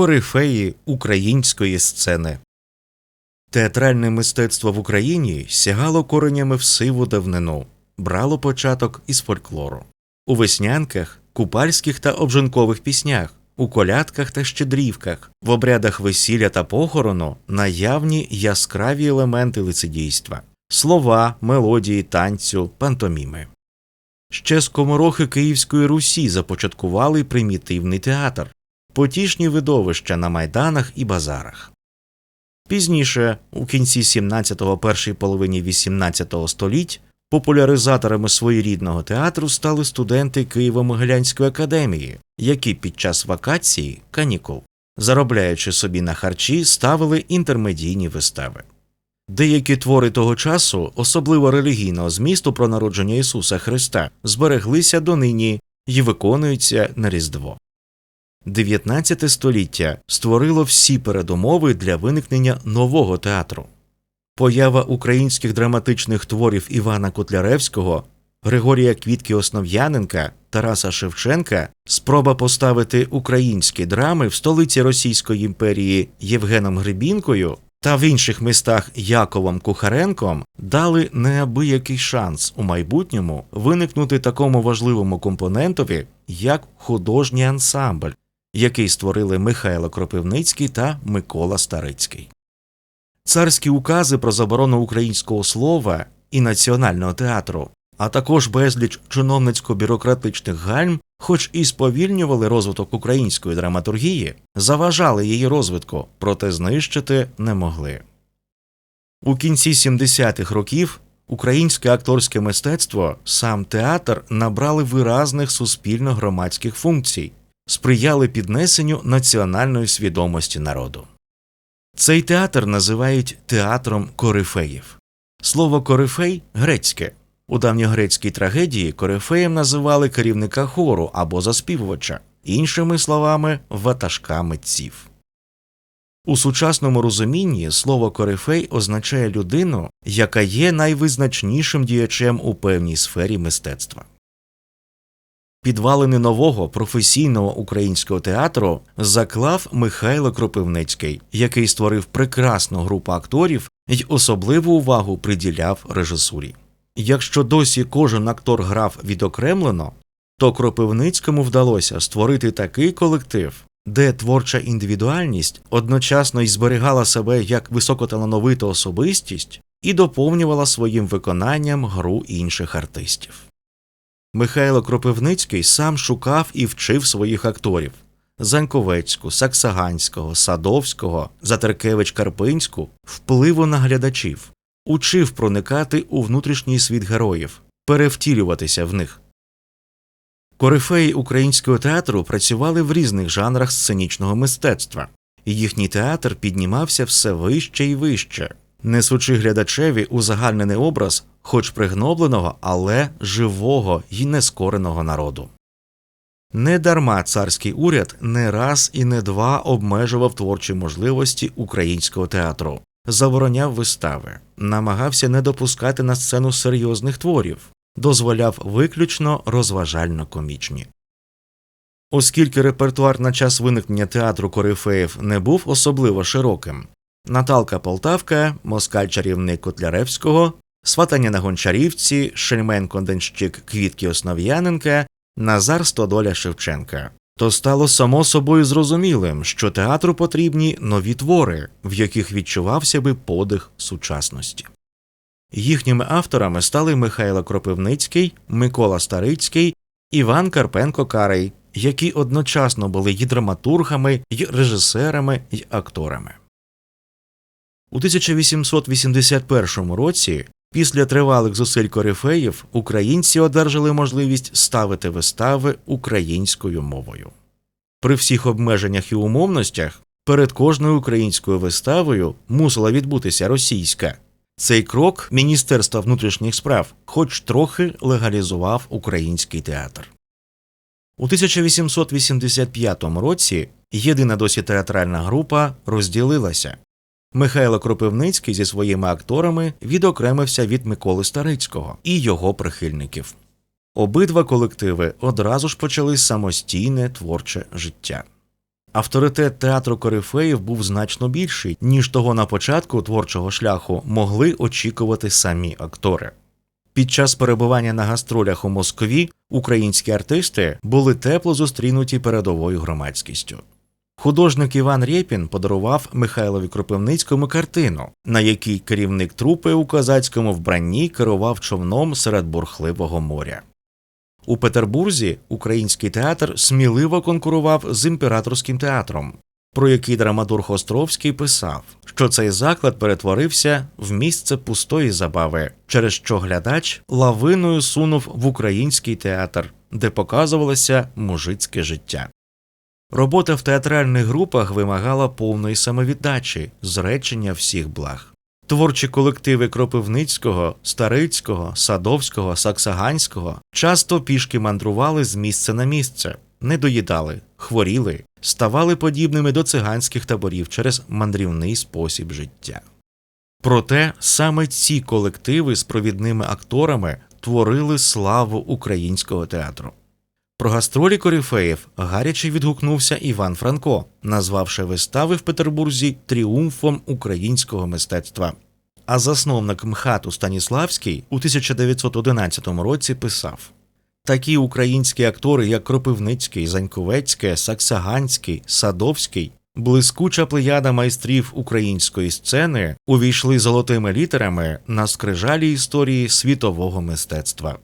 корифеї української сцени. Театральне мистецтво в Україні сягало коренями в сиву давнину, брало початок із фольклору. У веснянках, купальських та обжанкових піснях, у колядках та щедрівках, в обрядах весілля та похорону наявні яскраві елементи лицедійства, слова, мелодії, танцю, пантоміми. Ще скоморохи Київської Русі започаткували примітивний театр, потішні видовища на майданах і базарах. Пізніше, у кінці 17-го першій половині 18-го століть, популяризаторами своєрідного театру стали студенти Києво-Могилянської академії, які під час вакації канікул, заробляючи собі на харчі, ставили інтермедійні вистави. Деякі твори того часу, особливо релігійного змісту про народження Ісуса Христа, збереглися донині і виконуються на Різдво. 19 століття створило всі передумови для виникнення нового театру. Поява українських драматичних творів Івана Котляревського, Григорія Квітки Основ'яненка, Тараса Шевченка, спроба поставити українські драми в столиці Російської імперії Євгеном Гребінкою та в інших містах Яковом Кухаренком дали неабиякий шанс у майбутньому виникнути такому важливому компонентові, як художній ансамбль, який створили Михайло Кропивницький та Микола Старицький. Царські укази про заборону українського слова і національного театру, а також безліч чиновницько-бюрократичних гальм, хоч і сповільнювали розвиток української драматургії, заважали її розвитку, проте знищити не могли. У кінці 70-х років українське акторське мистецтво, сам театр набрали виразних суспільно-громадських функцій, сприяли піднесенню національної свідомості народу. Цей театр називають театром корифеїв. Слово корифей грецьке. У давньогрецькій трагедії корифеєм називали керівника хору або заспівувача, іншими словами, ватажка митців. У сучасному розумінні слово корифей означає людину, яка є найвизначнішим діячем у певній сфері мистецтва. Підвалини нового професійного українського театру заклав Михайло Кропивницький, який створив прекрасну групу акторів і особливу увагу приділяв режисурі. Якщо досі кожен актор грав відокремлено, то Кропивницькому вдалося створити такий колектив, де творча індивідуальність одночасно й зберігала себе як високоталановита особистість і доповнювала своїм виконанням гру інших артистів. Михайло Кропивницький сам шукав і вчив своїх акторів. Заньковецьку, Саксаганського, Садовського, Затеркевич Карпинську, впливу на глядачів, учив проникати у внутрішній світ героїв, перевтілюватися в них. Корифеї українського театру працювали в різних жанрах сценічного мистецтва, і їхній театр піднімався все вище і вище, несучи глядачеві узагальнений образ хоч пригнобленого, але живого й нескореного народу. Недарма царський уряд не раз і не два обмежував творчі можливості українського театру, забороняв вистави, намагався не допускати на сцену серйозних творів, дозволяв виключно розважально комічні. Оскільки репертуар на час виникнення театру корифеїв не був особливо широким, Наталка Полтавка, москаль чарівник Котляревського, Сватання на Гончарівці, Шельменко Денщик Квітки Основ'яненка, Назар Стодоля Шевченка. То стало само собою зрозумілим, що театру потрібні нові твори, в яких відчувався би подих сучасності. Їхніми авторами стали Михайло Кропивницький, Микола Старицький, Іван Карпенко Карий, які одночасно були й драматургами, й режисерами, й акторами. У 1881 році Після тривалих зусиль корифеїв українці одержали можливість ставити вистави українською мовою. При всіх обмеженнях і умовностях перед кожною українською виставою мусила відбутися російська. Цей крок Міністерства внутрішніх справ хоч трохи легалізував український театр. У 1885 році єдина досі театральна група розділилася. Михайло Кропивницький зі своїми акторами відокремився від Миколи Старицького і його прихильників. Обидва колективи одразу ж почали самостійне творче життя. Авторитет театру корифеїв був значно більший, ніж того на початку творчого шляху могли очікувати самі актори. Під час перебування на гастролях у Москві українські артисти були тепло зустрінуті передовою громадськістю. Художник Іван Рєпін подарував Михайлові Кропивницькому картину, на якій керівник трупи у козацькому вбранні керував човном серед бурхливого моря. У Петербурзі український театр сміливо конкурував з імператорським театром, про який драматург Островський писав, що цей заклад перетворився в місце пустої забави, через що глядач лавиною сунув в український театр, де показувалося мужицьке життя. Робота в театральних групах вимагала повної самовіддачі, зречення всіх благ. Творчі колективи Кропивницького, Старицького, Садовського, Саксаганського часто пішки мандрували з місця на місце, не доїдали, хворіли, ставали подібними до циганських таборів через мандрівний спосіб життя. Проте саме ці колективи з провідними акторами творили славу українського театру. Про гастролі корифеїв гаряче відгукнувся Іван Франко, назвавши вистави в Петербурзі тріумфом українського мистецтва. А засновник МХАТу Станіславський у 1911 році писав: Такі українські актори, як Кропивницький, Заньковецьке, Саксаганський, Садовський, блискуча плеяда майстрів української сцени увійшли золотими літерами на скрижалі історії світового мистецтва.